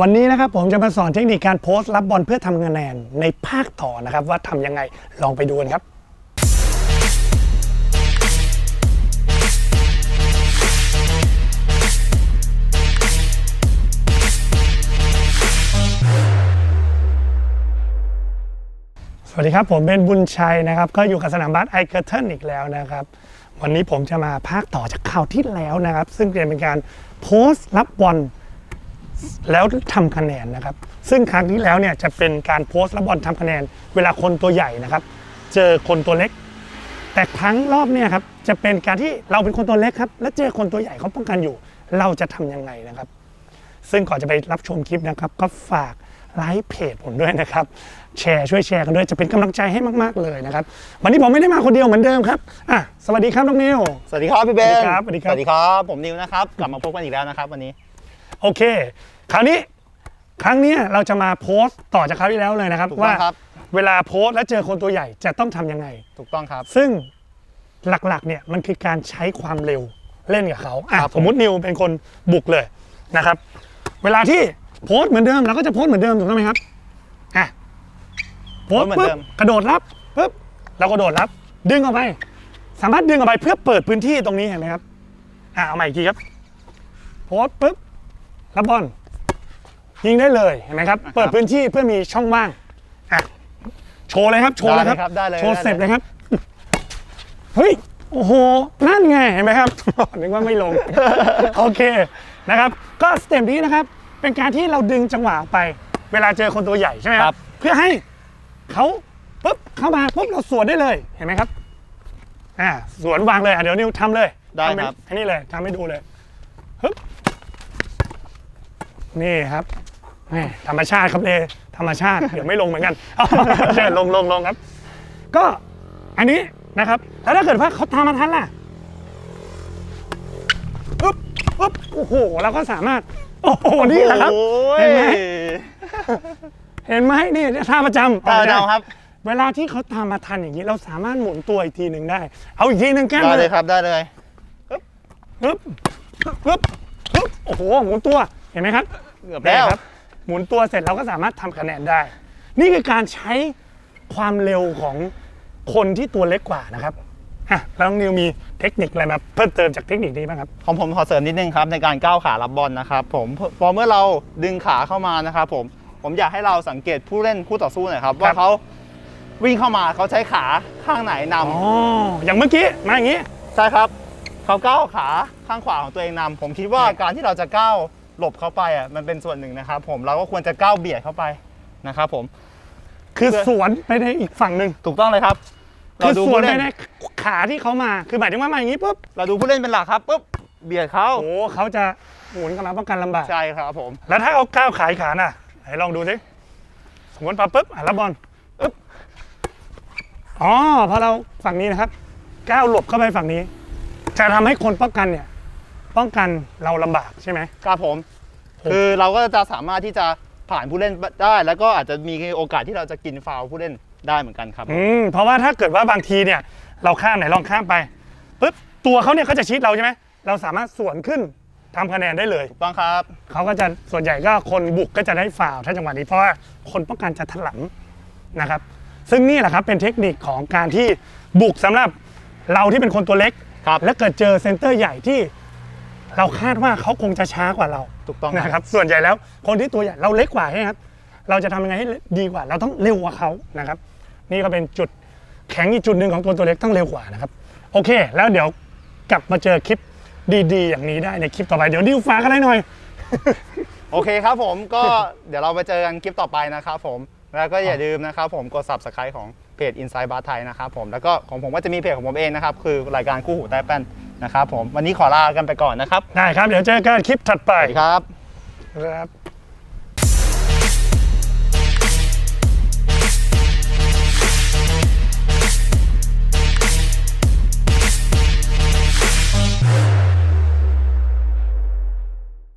วันนี้นะครับผมจะมาสอนเทคนิคการโพสต์รับบอลเพื่อทำคะแนนในภาคต่อนะครับ ว่าทำยังไงลองไปดูกันครับ สวัสดีครับผมเป็นบุญชัยนะครับ ก็อยู่กับสนามบาสไอเกอร์เทนอีกแล้วนะครับ วันนี้ผมจะมาภาคต่อจากข่าวที่แล้วนะครับ ซึ่งเป็นการโพสต์รับบอล แล้วทำคะแนนนะครับ ซึ่งครั้งที่แล้วเนี่ยจะเป็นการโพสต์รับบอลทำคะแนน เวลาคนตัวใหญ่นะครับ เจอคนตัวเล็ก แต่ครั้งรอบเนี่ยครับจะเป็นการที่เราเป็นคนตัวเล็กครับแล้วเจอคนตัวใหญ่เขาป้องกันอยู่ เราจะทำยังไงนะครับ ซึ่งก่อนจะไปรับชมคลิปนะครับ ก็ฝากไลค์เพจผมด้วยนะครับ แชร์ช่วยแชร์กันด้วยจะเป็นกำลังใจให้มากๆเลยนะครับ วันนี้ผมไม่ได้มาคนเดียวเหมือนเดิมครับอะสวัสดีครับน้องนิวสวัสดีครับพี่เบนสวัสดีครับสวัสดีครับสวัสดีครับผมนิวนะครับกลับมาพบกันอีกแล้วนะครับ วันนี้ โอเค คราวนี้ครั้งเนี้ยเราจะมาโพสต์ต่อจากคราวที่แล้วเลยนะครับ ถูกต้ว่าองครับ เวลาโพสต์แล้วเจอคนตัวใหญ่จะต้องทำยังไง ถูกต้องครับ ซึ่งหลักๆเนี่ยมันคือการใช้ความเร็วเล่นกับเขาอะครับผม สมมตินิวเป็นคนบุกเลยนะครับ เวลาที่โพสต์เหมือนเดิมเราก็จะโพสต์เหมือนเดิมถูกต้องไหมครับอะโพสต์ปุ๊บกระโดดรับปุ๊บเรากระโดดรับ ดึงออกไป สามารถดึงออกไปเพื่อเปิดพื้นที่ตรงนี้เห็นไหมครับอะเอาใหม่อีกทีครับ โพสต์ปุ๊บ รับบอลยิงได้เลยเห็นไหมครับ เปิดพื้นที่เพื่อมีช่องว่างอะโชว์เลยครับโชว์เลยครับได้เลยโชว์ได้เสร็จเลยครับเฮ้ยโอ้โหนั่นไงเห็นไหมครับนึกว่าไม่ลงโอเคนะครับ ก็สเต็ปนี้นะครับ เป็นการที่เราดึงจังหวะออกไป เวลาเจอคนตัวใหญ่ใช่ไหมครับ เพื่อให้เขาปุ๊บเข้ามาปุ๊บเราสวนได้เลยเห็นไหมครับอ่าสวนวางเลยอะเดี๋ยวนิวทำเลยได้ทำเป็นครับอันนี้เลยทำให้ดูเลยฮึบ นี่ครับแหม่ธรรมชาติครับเลยธรรมชาติ เดี๋ยวไม่ลงเหมือนกันเชิญลงลงลงครับ ก็อันนี้นะครับ แล้วถ้าเกิดว่าเขาตามมาทันล่ะปุ๊บปุ๊บโอ้โหเราก็สามารถ โอ้โหนี่แหละครับโอ้เห็นไหมยเห็นไหมนี่ท่าประจำตาดาวครับ เวลาที่เขาตามมาทันอย่างนี้ เราสามารถหมุนตัวอีกทีหนึ่งได้ เอาอีกทีหนึ่งแก้มได้เลเลยยครับได้เลยปึ๊บปึ๊บปึ๊บปึ๊บโอ้โหหมุนตัว เห็นไหมครับเกือบแล้วนี่ครับ หมุนตัวเสร็จเราก็สามารถทำคะแนนได้ นี่คือการใช้ความเร็วของคนที่ตัวเล็กกว่านะครับอะแล้วน้องนิวมีเทคนิคอะไรมาเพิ่มเติมจากเทคนิคนี้บ้างครับของผมขอเสริมนิดนึงครับในการก้าวขารับบอลนะครับผมพอเมื่อเราดึงขาเข้ามานะครับผมผมอยากให้เราสังเกตผู้เล่นคู่ต่อสู้หน่อยครับว่าเขาวิ่งเข้ามาเขาใช้ขาข้างไหนนำอ๋ออย่างเมื่อกี้มาอย่างนี้ใช่ครับเขาก้าวขาข้างขวาของตัวเองนำผมคิดว่าการที่เราจะก้าว หลบเข้าไปอะมันเป็นส่วนหนึ่งนะครับผมเราก็ควรจะก้าวเบียดเข้าไปนะครับผม คือสวนไปในอีกฝั่งหนึ่งถูกต้องเลยครับ คืเราอดูสวนผู้ไปเล่นในขาที่เขามา คือหมายถึงว่ามาอย่างนี้ปุ๊บเราดูผู้เล่นเป็นหลักครับปุ๊บเบียดเขาโอ้โหเขาจะหมุนกลับมาป้องกันลำบาก ใช่ครับผม แล้วถ้าเอาก้าวขายขาน่ะไหนลองดูสิสมมติปาปุ๊บอะรับบอลปุ๊บอ๋อพอเราฝั่งนี้นะครับ ก้าวหลบเข้าไปฝั่งนี้ จะทำให้คนป้องกันเนี่ย ป้องกันเราลำบากใช่ไหม ครับผม คือเราก็จะสามารถที่จะผ่านผู้เล่นได้ แล้วก็อาจจะมีโอกาสที่เราจะกินฟาวล์ผู้เล่นได้เหมือนกันครับ อืมเพราะว่าถ้าเกิดว่าบางทีเนี่ยเราข้ามไหนลองข้ามไปปุ๊บตัวเขาเนี่ยก็จะชิดเราใช่ไหมเราสามารถสวนขึ้นทำคะแนนได้เลยถูกต้องครับ เขาก็จะส่วนใหญ่ก็คนบุกก็จะได้ฟาวล์ถ้าจังหวะนี้เพราะว่าคนป้องกันจะถลำนะครับ ซึ่งนี่แหละครับเป็นเทคนิคของการที่บุกสำหรับเราที่เป็นคนตัวเล็ก ครับ และเกิดเจอเซนเตอร์ใหญ่ที่ เราคาดว่าเขาคงจะช้ากว่าเราถูกต้องนะคครับรับ ส่วนใหญ่แล้วคนที่ตัวใหญ่เราเล็กกว่าใช่ไหมครับ เราจะทำยังไงให้ดีกว่า เราต้องเร็วกว่าเขานะครับ นี่ก็เป็นจุดแข็งอีกจุดหนึ่งของตัวตัวเล็กต้องเร็วกว่านะครับ โอเค แล้วเดี๋ยวกลับมาเจอคลิปดีๆ อย่างนี้ได้ในคลิปต่อไปเดี๋ยวดิวฝากอะไรหน่อย โอเคครับผมก็ เดี๋ยวเราไปเจอกันคลิปต่อไปนะครับผม แล้วก็อย่าลืมนะครับผมกด subscribe ของเพจ Inside Bar ไทยนะครับผมแล้วก็ของผมก็จะมีเพจของผมเองนะครับ คือรายการคู่หูใต้แป้น นะครับผมวันนี้ขอลากันไปก่อนนะครับ ได้ครับ เดี๋ยวเจอกันคลิปถัดไปสวัสดีครับ ครับ